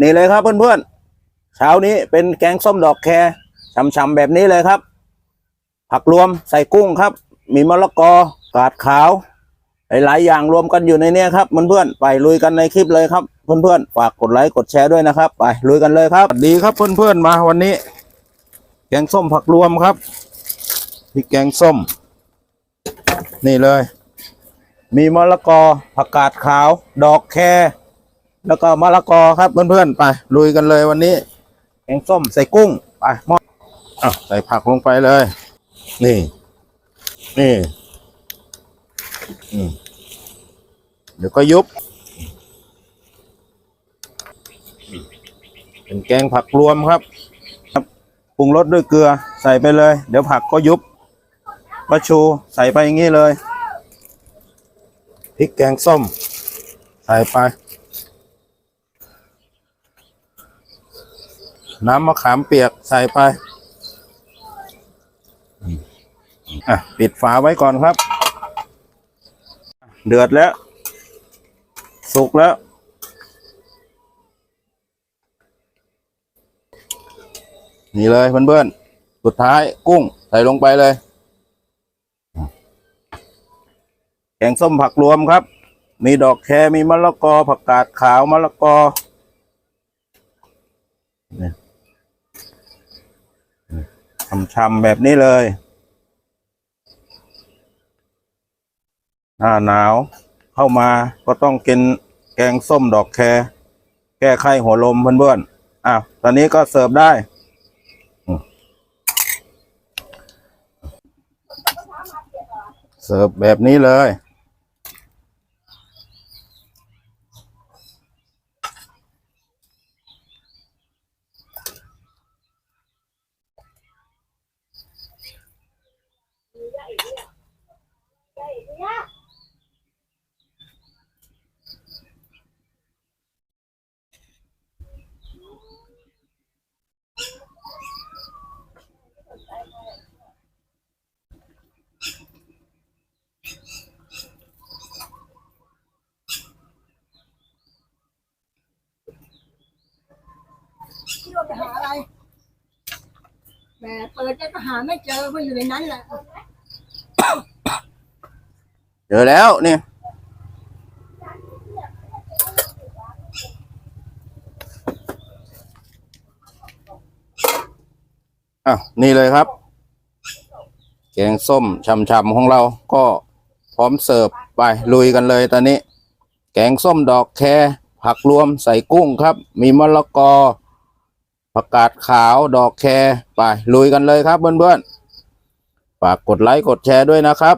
นี่เลยครับเพื่อนๆเช้านี้เป็นแกงส้มดอกแครช่ำๆแบบนี้เลยครับ ผักรวมใส่กุ้งครับ มีมะละกอกาดขาวหลายๆอย่างรวมกันอยู่ในนี้ครับเพื่อนๆไปลุยกันในคลิปเลยครับ เพื่อนๆฝากกดไลค์กดแชร์ด้วยนะครับ ไปลุยกันเลยครับสวัสดีครับเพื่อนๆมาวันนี้ แกงส้มผักรวมครับพริกแกงส้ม นี่เลย มีมะละกอผักกาดขาว ดอกแคร แล้วก็มะละกอครับเพื่อนๆไปลุยกันเลยวันนี้แกงส้มใส่กุ้งไปหมออะใส่ผักลงไปเลย นี่ นี่เดี๋ยวก็ยุบ เป็นแกงผักรวมครับ ครับปรุงรสด้วยเกลือใส่ไปเลย เดี๋ยวผักก็ยุบปลาชูใส่ไปอย่างนี้เลยพริกแกงส้ม ใส่ไป น้ำมะขามเปียกใส่ไป อะ ปิดฝาไว้ก่อนครับ เดือดแล้ว สุกแล้ว นี่เลยเพื่อนๆ สุดท้ายกุ้งใส่ลงไปเลย แกงส้มผักรวมครับ มีดอกแครมีมะละกอ ผักกาดขาวมะละกอนี่ ช่ำๆแบบนี้เลย หน้าหนาวเข้ามาก็ต้องกินแกงส้มดอกแครแก้ไข้หัวลมเพื่อนๆ อะ ตอนนี้ก็เสิร์ฟได้เสิร์ฟแบบนี้เลย ว่าไปหาอะไรแหมเปิดแล้วก็หาไม่เจอเพราะอยู่ในนั้นแหละเจอแล้วเนี่ยอะนี่เลยครับ แกงส้มช่ำๆของเราก็พร้อมเสิร์ฟไปลุยกันเลยตอนนี้ แกงส้มดอกแครผักรวมใส่กุ้งครับ มีมะละกอ ผักกาดขาวดอกแครไปลุยกันเลยครับเพื่อนๆฝากกดไลค์กดแชร์ด้วยนะครับ